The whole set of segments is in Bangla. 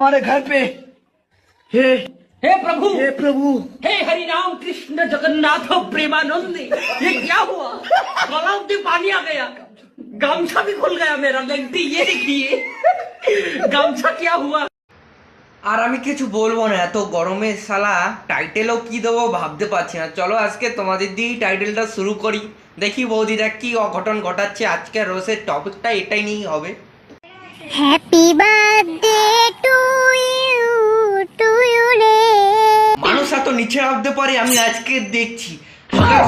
हमारे घर पे हे हे प्रभु हे प्रभु हे हरि राम कृष्ण जगन्नाथ प्रेमानंद ये क्या हुआ गलाव में पानी आ गया गामछा भी खुल गया मेरा लगती ये देखिए गामछा क्या हुआ আর আমি কিছু বলবো না এত গরমে শালা টাইটেলও কি দেবো ভাবতে পারছি না চলো আজকে তোমাদের দিয়েই টাইটেলটা শুরু করি দেখি বৌদিরা কি অঘটন ঘটাচ্ছে আজকে রোসের টপিকটা এটাই নিয়েই হবে Happy birthday to you to you রে। মানুষ এত নিচে পারে, আমি আজকে দেখছি।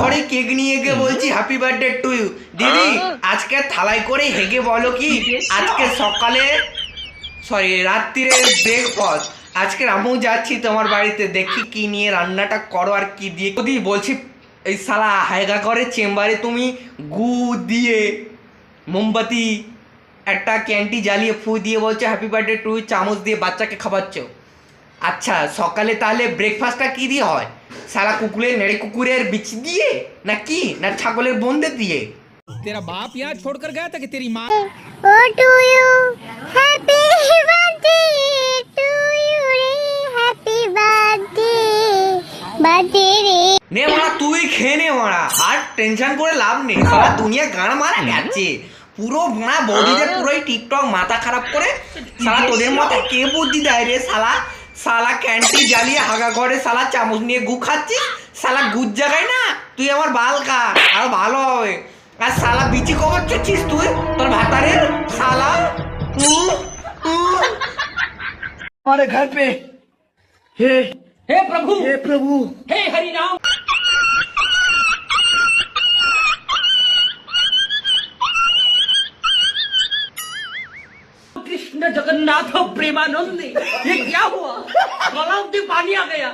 ঘরে কেক নিয়ে গিয়ে বলছি হ্যাপি বার্থডে টু ইউ দিদি, আজকে থালায় করে হেগে বলো কি, আজকে সকালে সরি রাত্রিরে ব্রেকফাস্ট আজকে আমিও যাচ্ছি তোমার বাড়িতে, দেখি কি নিয়ে রান্নাটা করো আর কি দিয়ে। দিদি বলছি, এই সালা হায়গা করে চেম্বারে তুমি গু দিয়ে, মোমবাতি একটা ক্যান্টি জ্বালিয়ে ফু দিয়ে বলছো হ্যাপি বার্থডে টু চামচ দিয়ে বাচ্চাকে খাওয়াচ্ছ আচ্ছা সকালে তাহলে ব্রেকফাস্টটা কি দিয়ে হয় সারা কুকুরের নেড়ে কুকুরের বিচ দিয়ে না কি না ছাগলের বন্ধে দিয়ে तेरा बाप यहाँ छोड़कर गया था कि तेरी माँ ও to you happy birthday to you রে হ্যাপি বার্থডে বার্থডে রে নে মারা তুই খেয়ে নে মারা আর টেনশন করে লাভ নেই সারা দুনিয়া গান মারা গেছে পুরো ভাড়া বডিতে পুরোই টিকটক মাথা খারাপ করে সারা তোদের মাথায় কে বুদ্ধি দেয় রে সালা সালা ক্যান্টি জ্বালিয়ে হাগা করে সালা চামচ নিয়ে গু খাচ্ছিস সালা গুজ জায়গায় না তুই আমার বাল খা আরো ভালো হবে আর সালা বিচি কবর চুচ্ছিস তুই তোর ভাতারের সালা উম, উম। हमारे घर पे हे हे प्रभु हे प्रभु हे हरि राम कृष्ण जगन्नाथ प्रेमानंद ये क्या हुआ गलाव में पानी आ गया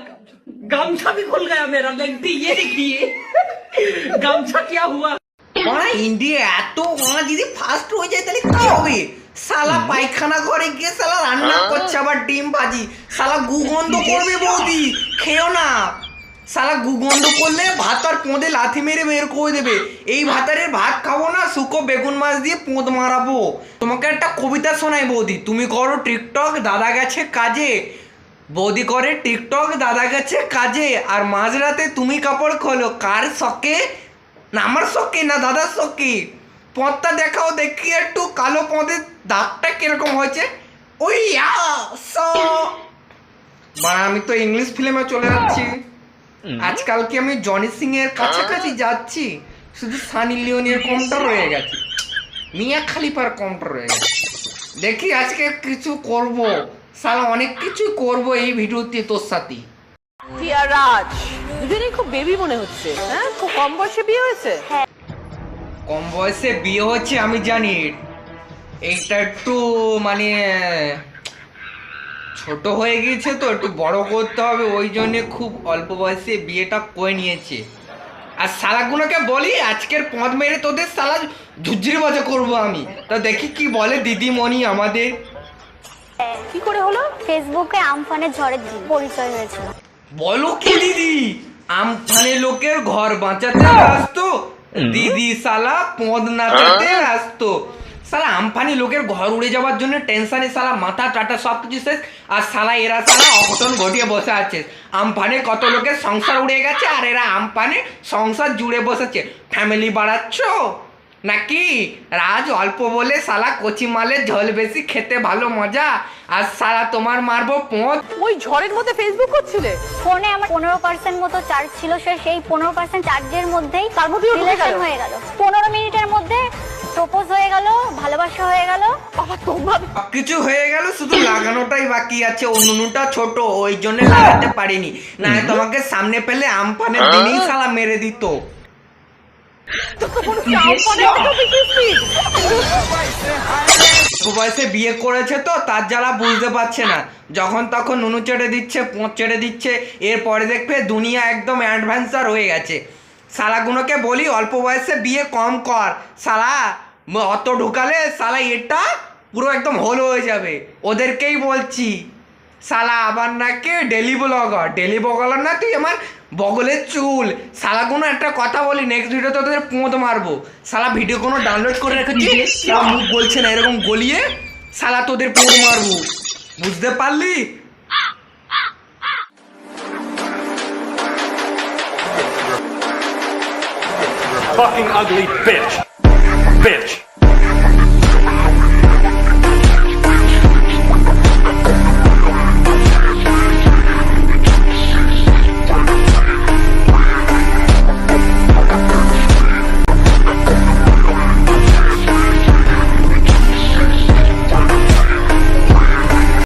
गामछा भी खुल गया मेरा लगती ये देखिए गामछा क्या हुआ ওরা ইন্ডিয়া এত ওরা যদি ফার্স্ট হয়ে যায় তাহলে কি হবে সালা পায়খানা ঘরে গিয়ে সালা রান্না করছে আবার ডিম ভাজি সালা গুগন্ধ করবে বৌদি খেও না সালা গুগন্ধ করলে ভাত আর পোঁদে লাথি মেরে বের করে দেবে। এই ভাতারের ভাত খাব না, শুকো বেগুন মাছ দিয়ে পোঁদ মারাবো। তোমাকে একটা কবিতা শোনাই বৌদি। তুমি করো টিকটক, দাদা গেছে কাজে। বৌদি করে টিকটক, দাদা গেছে কাজে। আর মাঝরাতে তুমি কাপড় খোলো। কার শখে? না, আমার শখে না, দাদার শখে। পথটা দেখাও দেখি একটু, কালো পথের দাগটা কীরকম হয়েছে? ওই মানে আমি তো ইংলিশ ফিল্মে চলে যাচ্ছি। আজকাল কি আমি জনি সিং এর কাছাকাছি যাচ্ছি শুধু সানি লিওনের কমটা রয়ে গেছে। মিয়া খালিফার কমটা রয়ে গেছে। দেখি আজকে কিছু করব। সালা অনেক কিছু করব এই ভিডিওতে তোর সাথে। টিয়া রাজ দুজনেই খুব বেবি মনে হচ্ছে হ্যাঁ? খুব কম বয়সে বিয়ে হয়েছে? কম বয়সে বিয়ে হচ্ছে আমি জানি। এইটা একটু মানে ছোট হয়ে গিয়েছে তো একটু বড় করতে হবে ওই জন্যে খুব অল্প বয়সে বিয়েটা করে নিয়েছে। আর শালাগুলোকে বলি আজকের পথ মেরে তোদের শালা ঝুঝির বাজা করব আমি। তা দেখি কি বলে দিদিমণি আমাদের। কি করে হলো? ফেসবুকে আমফানের ঝড়ের দিন। পরিচয় হয়েছিল বলো কি দিদি? আমফানে লোকের ঘর বাঁচাতে আসতো দিদি সালা পদ নাচাতে আসতো সালা আমফানি লোকের ঘর উড়ে যাওয়ার জন্য টেনশনে সালা মাথা টাটা সব কিছু শেষ। আর সালা এরা সালা অঘটন ঘটিয়ে বসে আছে। আমফানে কত লোকের সংসার উড়ে গেছে আর এরা আমফানে সংসার জুড়ে বসেছে। ফ্যামিলি বাড়াচ্ছ? নাকি? রাজ অল্প বলে সালা কচি মালের ঝোল বেশি খেতে ভালো মজা আর সালা তোমার মারবো পোঁত। ওই ঝড়ের মধ্যে ফেসবুক করছিলে? ফোনে আমার পনেরো পার্সেন্ট মতো চার্জ ছিল সে সেই পনেরো পার্সেন্ট চার্জের মধ্যেই? হয়ে গেল। পনেরো মিনিটের মধ্যে প্রপোজ হয়ে গেল ভালোবাসা হয়ে গেল। বাবা তোমার কিছু হয়ে গেল শুধু লাগানোটাই বাকি আছে। অন্যটা ছোট ওই জন্য লাগাতে পারিনি। না তোমাকে সামনে পেলে আমফানের দিনেই সালা মেরে দিত। বয়সে বিয়ে করেছে তো তার যারা বুঝতে পারছে না। যখন তখন নুনু চেড়ে দিচ্ছে পোঁচ চেড়ে দিচ্ছে। এরপরে দেখবে দুনিয়া একদম অ্যাডভান্সার হয়ে গেছে। সালাগুলোকে বলি, অল্প বয়সে বিয়ে কম কর। সালা অত ঢুকালে সালা এটা পুরো একদম হোল হয়ে যাবে। ওদেরকেই বলছি, সালা আবার নাকি ডেলি ব্লগার ডেলি ব্লগার না তুই আমার বগলের চুল। সালা কোনো একটা কথা বলি নেক্সট ভিডিওতে তোদের পোঁত মারবো। সালা ভিডিও কোনো ডাউনলোড করে রেখেছি মুখ বলছে না, এরকম গলিয়ে সালা তোদের পোঁত মারবো। বুঝতে পারলি? Fucking ugly bitch. Bitch.